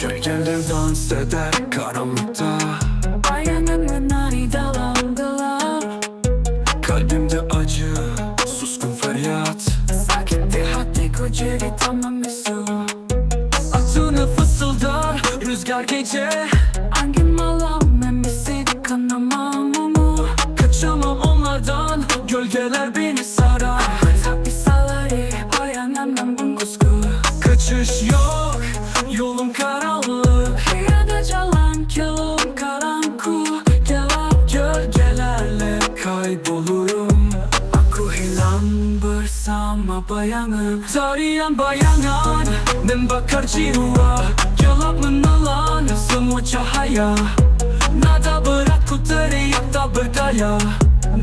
Gölgeler dans eder karanlıkta. Bayanın nari dalgalar Kalbimde acı, suskun feryat. Sakitti hadi koceri tamam mesu Atını fısıldar rüzgar gece. Hangi malam memesi kanamam Kaçamam onlardan, gölgeler beni sarar Kaçış yok, yolum karanlık. Ya da jalan yolum karanku Gelap Gölgelerle kaybolurum. Aku hilang bersama bayangan Tarian bayangan Membakar jiwa Gelap menelan semua cahaya Nada berat ku teriak tak berdaya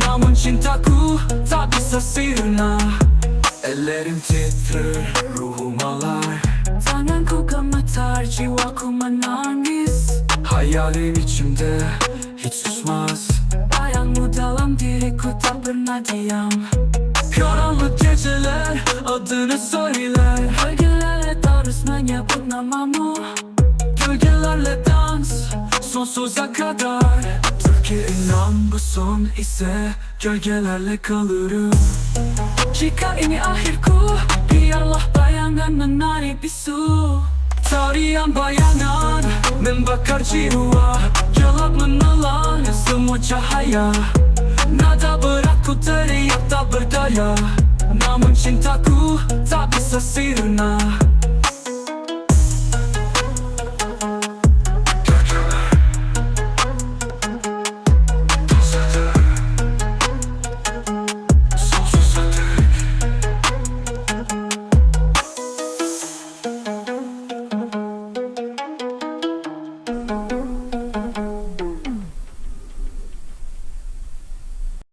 Namun cintaku tak bisa sirna Ellerim titrer, ruhum alar gemetar jiwaku menangis Hayalin içimde hiç susmaz. Bayangmu dalam diriku tak pernah diam Karanlık geceler adını söyler. Gölgelerle terus menyebut namamu Gölgelerle dans sonsuza kadar. Türkiye inan bu son ise Gölgelerle kalırım. Jika ini akhirku Biarlah Tarian bayangan Membakar jiwa. Gelap menelan semua cahaya. Nada berat ku teriak tak berdaya. Namun cintaku tak bisa sirna